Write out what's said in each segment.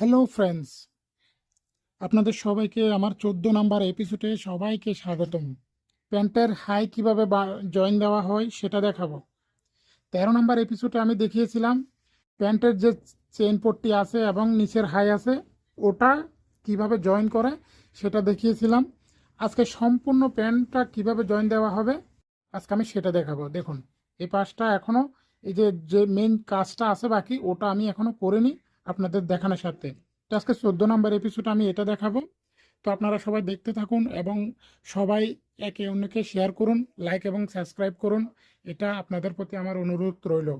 Hello friends আপনাদের সবাইকে আমার চোদ্দ নাম্বার এপিসোডে সবাইকে স্বাগতম। প্যান্টের হাই কীভাবে জয়েন দেওয়া হয় সেটা দেখাবো। তেরো নাম্বার এপিসোডে আমি দেখিয়েছিলাম প্যান্টের যে চেন পট্টি আছে এবং নিচের হাই আছে, ওটা কীভাবে জয়েন করে সেটা দেখিয়েছিলাম। আজকে সম্পূর্ণ প্যান্টটা কীভাবে জয়েন দেওয়া হবে, আজকে আমি সেটা দেখাবো। দেখুন, এই পাশটা এখনও এই যে যে মেন কাজটা আছে বাকি, ওটা আমি এখনও করিনি। আপনাদের দেখানোর সাথে। তো আজকে চোদ্দ নম্বর এপিসোড আমি এটা দেখাবো। তো আপনারা সবাই দেখতে থাকুন এবং সবাই একে অন্যকে শেয়ার করুন লাইক এবং সাবস্ক্রাইব করুন। এটা আপনাদের প্রতি আমার অনুরোধ রইল।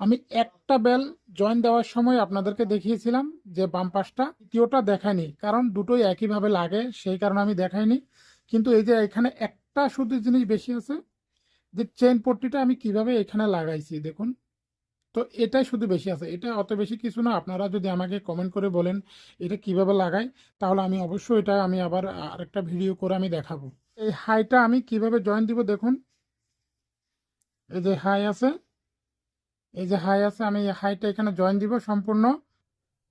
আমি একটা বেল জয়েন দেওয়ার সময় আপনাদেরকে দেখিয়েছিলাম যে বাম পাশটা, দ্বিতীয়টা দেখায়নি, কারণ দুটোই একইভাবে লাগে, সেই কারণে আমি দেখাইনি। কিন্তু এই যে এখানে একটা শুধু জিনিস বেশি আছে, যে চেন পট্টিটা আমি কীভাবে এখানে লাগাইছি, দেখুন। তো এটাই শুধু বেশি আছে। এটা অত বেশি কিছু না। আপনারা যদি আমাকে কমেন্ট করে বলেন এটা কীভাবে লাগাই, তাহলে আমি অবশ্যই এটা আমি আবার আরেকটা ভিডিও করে আমি দেখাবো। এই হাইটা আমি কীভাবে জয়েন দিব দেখুন। এই যে হাই আছে। এই যে হাই আছে, আমি এই হাইটা এখানে জয়েন দিব সম্পূর্ণ।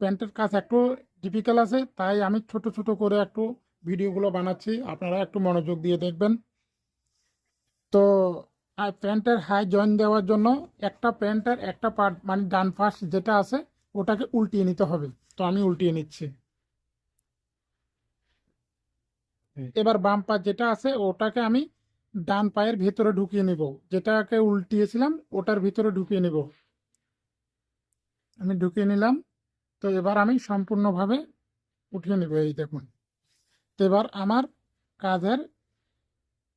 প্যান্টের কাজ একটু ডিফিকাল্ট আছে, তাই আমি ছোট ছোট করে একটু ভিডিওগুলো বানাচ্ছি। আপনারা একটু মনোযোগ দিয়ে দেখবেন। তো আর প্যান্টের হাই জয়েন দেওয়ার জন্য একটা প্যান্টের একটা পার্ট মানে ডান পাশ যেটা আছে ওটাকে উল্টিয়ে নিতে হবে। তো আমি উল্টিয়ে নিচ্ছি। এবার বাম পা যেটা আছে ওটাকে আমি ডান পায়ের ভিতরে ঢুকিয়ে নিব। যেটাকে উল্টিয়েছিলাম ওটার ভিতরে ঢুকিয়ে নিব। আমি ঢুকিয়ে নিলাম। তো এবার আমি সম্পূর্ণভাবে উঠিয়ে নিব এই দেখুন। তো এবার আমার কাজের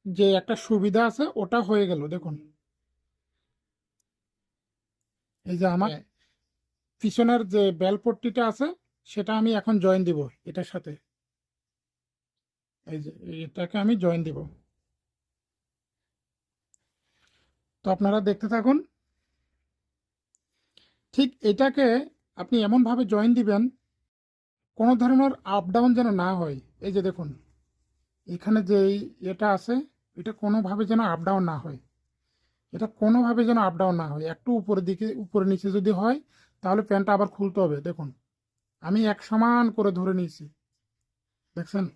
যে একটা সুবিধা আছে, ওটা হয়ে গেল, দেখুন। এই যে আমার পিছনের যে বেলপট্টিটা আছে, সেটা আমি এখন জয়েন দিব এটার সাথে। এই যে, এটাকে আমি জয়েন দিব। তো আপনারা দেখতে থাকুন। ঠিক এটাকে আপনি এমনভাবে জয়েন দিবেন, কোনো ধরনের আপ ডাউন যেন না হয়। এই যে দেখুন, এখানে যে এটা আছে এটা কোনোভাবে যেন আপ ডাউন না হয়। এটা কোনোভাবে যেন আপ ডাউন না হয়। একটু উপরের দিকে উপরে নিচে যদি হয়, তাহলে প্যান্টটা আবার খুলতে হবে। দেখুন, আমি এক সমান করে ধরে নিয়েছি। দেখছেন?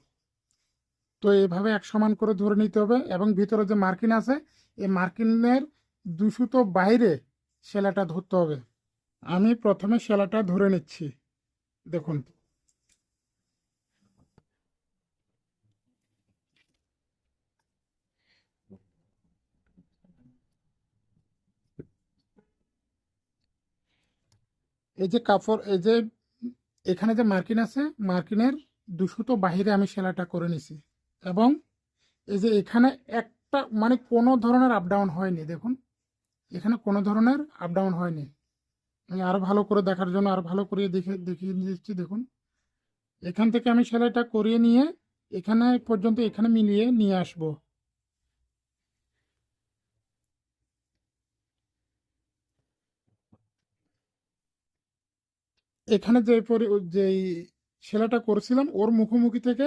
তো এভাবে এক সমান করে ধরে নিতে হবে এবং ভিতরে যে মার্কিন আছে এই মার্কিনের দুশুতো বাইরে সেলাটা ধরতে হবে। আমি প্রথমে সেলাটা ধরে নিচ্ছি। দেখুন। এই যে কাপড়, এই যে এখানে যে মার্কিন আছে, মার্কিনের দুশোটো বাহিরে আমি সেলাইটা করে নিছি। এবং এই যে এখানে একটা মানে কোনো ধরনের আপ ডাউন হয়নি, দেখুন। এখানে কোনো ধরনের আপ ডাউন হয়নি। আমি আরও ভালো করে দেখার জন্য আরও ভালো করে দেখে, দেখিয়ে দিচ্ছি, দেখুন। এখান থেকে আমি সেলাইটা করিয়ে নিয়ে এখানে পর্যন্ত এখানে মিলিয়ে নিয়ে আসব। এখানে যে পরি, যেই সেলাটা করেছিলাম, ওর মুখোমুখি থেকে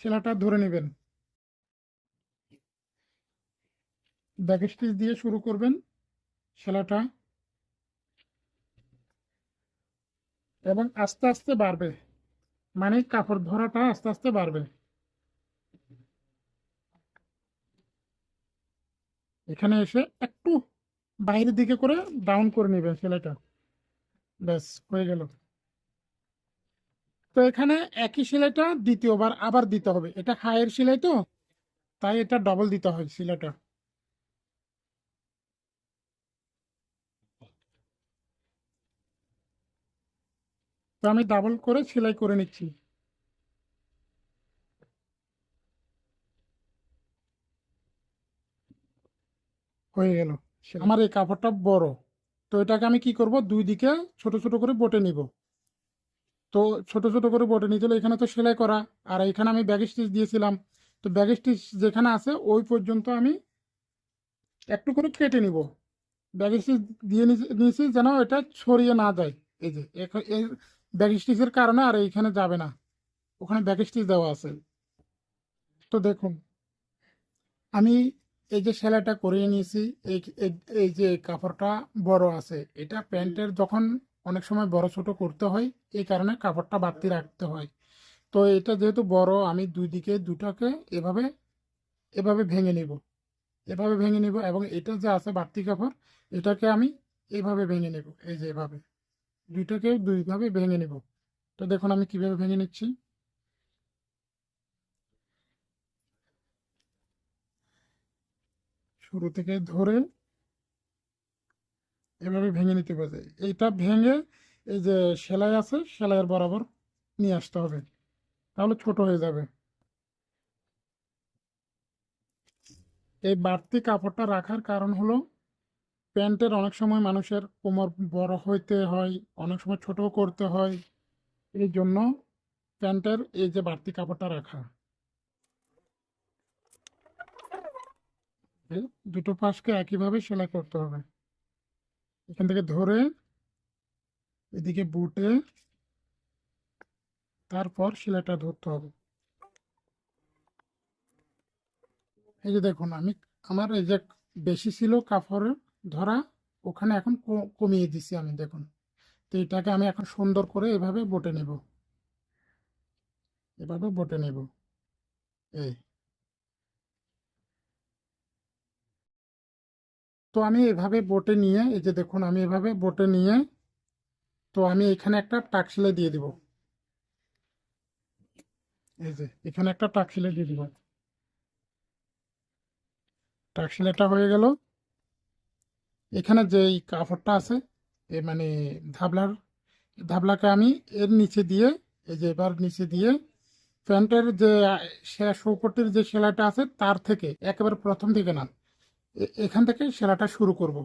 সেলাটা ধরে নেবেন। ব্যাক স্টিচ দিয়ে শুরু করবেন সেলাটা এবং আস্তে আস্তে বাড়বে। মানে কাপড় ধরাটা আস্তে আস্তে বাড়বে। এখানে এসে একটু বাইরের দিকে করে ডাউন করে নেবেন সেলাইটা ব্যাস, হয়ে গেল। তো এখানে একই সেলাইটা দ্বিতীয়বার আবার দিতে হবে। এটা হাইয়ের সেলাই তো, তাই এটা ডবল দিতে হয় সেলাইটা তো আমি ডাবল করে সেলাই করে নিচ্ছি। হয়ে গেল। আমার এই কাপড়টা বড়। তো এটাকে আমি কি করব? দুই দিকে ছোট ছোট করে বটে নিব। তো ছোট ছোট করে বটে নিতে হলে এখানে তো সেলাই করা। আর এখানে আমি ব্যাগ স্টিচ দিয়েছিলাম। তো ব্যাগ স্টিচ যেখানে আছে, ওই পর্যন্ত আমি একটু করে কেটে নিব। ব্যাগ স্টিচ দিয়ে নিয়েছি যেন এটা ছড়িয়ে না যায়। এই যে ব্যাগ স্টিচের কারণে আর এইখানে যাবে না। ওখানে ব্যাগ স্টিচ দেওয়া আছে। তো দেখুন, আমি এই যে সেলাইটা করিয়ে নিয়েছি, এই যে কাপড়টা বড় আছে, এটা প্যান্টের যখন অনেক সময় বড় ছোট করতে হয়, এই কারণে কাপড়টা বাড়তি রাখতে হয়। তো এটা যেহেতু বড়, আমি দুই দিকে দুটাকে এভাবে এভাবে ভেঙে নিব, এভাবে ভেঙে নিব এবং এটা যে আছে বাড়তি কাপড়, এটাকে আমি এইভাবে ভেঙে নেব, এই যে এভাবে। দুইটাকে দুইভাবে ভেঙে নেব। তো দেখুন আমি কীভাবে ভেঙে নিচ্ছি। শুরু থেকে ধরে এভাবে ভেঙে নিতে পারে এইটা ভেঙে এই যে সেলাই আছে, সেলাইয়ের বরাবর নিয়ে আসতে হবে। তাহলে ছোট হয়ে যাবে। এই বাড়তি কাপড়টা রাখার কারণ হলো, প্যান্টের অনেক সময় মানুষের কোমর বড় হইতে হয়, অনেক সময় ছোট করতে হয়। এই জন্য প্যান্টের এই যে বাড়তি কাপড়টা রাখা। দুটো পাশকে একইভাবে সেলাই করতে হবে। এখান থেকে ধরে এদিকে বুটে তারপর সেলাইটা ধরতে হবে। এই যে দেখুন, আমি আমার এই যে বেশি ছিল কাপড়ের ধরা, ওখানে এখন কমিয়ে দিছি আমি, দেখুন। তো এটাকে আমি এখন সুন্দর করে এভাবে বটে নেব। এভাবে বটে নেব। এই। তো আমি এভাবে বোটে নিয়ে, এই যে দেখুন, আমি এভাবে বোটে নিয়ে, তো আমি এখানে একটা টাক দিয়ে দিব। এই যে, এখানে একটা টাক দিয়ে দিব। টাক সেলাইটা হয়ে গেল। এখানে যে এই কাপড়টা আছে, এ মানে ধাবলার, ধাবলাকে আমি এর নিচে দিয়ে, এই যে এবার নিচে দিয়ে, প্যান্টের যে সেরা চৌপট্টির যে সেলাইটা আছে, তার থেকে একেবারে প্রথম থেকে না এ- এখান থেকে সেলাইটা শুরু করব।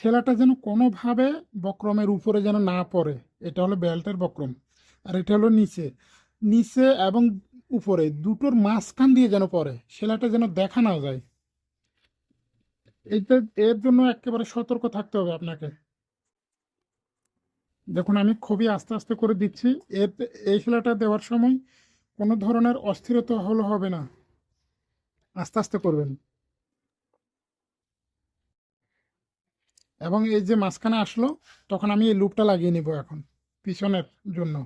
সেলাটা যেন কোনোভাবে বক্রমের উপরে যেন না পড়ে, এটা হলো বেল্টের বক্রম, আর এটা হলো নিচে। নিচে এবং উপরে, দুটোর মাঝখান দিয়ে যেন পড়ে সেলাটা যেন দেখা না যায়। এইটা, এর জন্য একেবারে সতর্ক থাকতে হবে আপনাকে। দেখুন, আমি খুবই আস্তে আস্তে করে দিচ্ছি। এর, এই শিলাটা দেওয়ার সময় কোনো ধরনের অস্থিরতা হলে হবে না। আস্তে আস্তে করবেন। এবং এই যে মাঝখানে আসলো, তখন আমি এই লুপটা লাগিয়ে নিব এখন, পিছনের জন্য।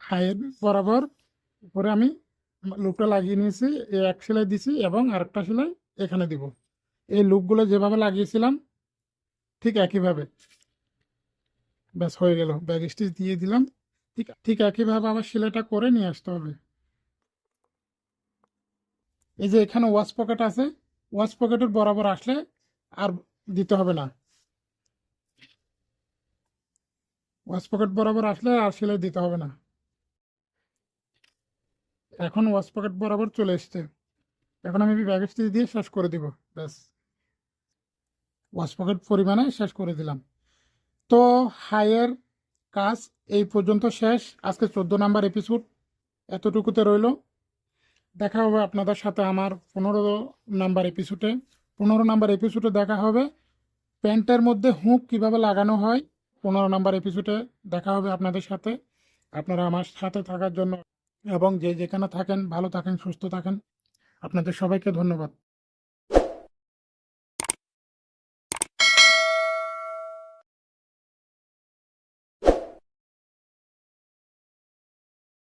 হাইয়ের বরাবর উপরে আমি লুপটা লাগিয়ে নিয়েছি এক সেলাই দিছি এবং আরেকটা সেলাই এখানে দিব। এই লুপগুলো যেভাবে লাগিয়েছিলাম, ঠিক একইভাবে। ব্যাস, হয়ে গেল। ব্যাগ স্টিচ দিয়ে দিলাম। ঠিক ঠিক একইভাবে আবার সেলাইটা করে নিয়ে আসতে হবে। এই যে এখানে ওয়াশ পকেট আছে ওয়াশ পকেটের বরাবর আসলে আর দিতে হবে না। ওয়াশ পকেট বরাবর আসলে আর সেলাই দিতে হবে না। এখন ওয়াশ পকেট বরাবর চলে এসছে। এখন আমি ব্যাগ স্টিচ দিয়ে শেষ করে দিব। ব্যাস। ওয়াশ পকেট পরিমাণে শেষ করে দিলাম। তো হাইয়ের কাজ এই পর্যন্ত শেষ। আজকে চোদ্দ নাম্বার এপিসোড এতটুকুতে রইল। দেখা হবে আপনাদের সাথে আমার পনেরো নাম্বার এপিসোডে পনেরো নাম্বার এপিসোডে দেখা হবে। প্যান্টের মধ্যে হুঁক কীভাবে লাগানো হয় পনেরো নাম্বার এপিসোডে দেখা হবে আপনাদের সাথে। আপনারা আমার সাথে থাকার জন্য এবং যে যেখানে থাকেন, ভালো থাকেন, সুস্থ থাকেন, আপনাদের সবাইকে ধন্যবাদ।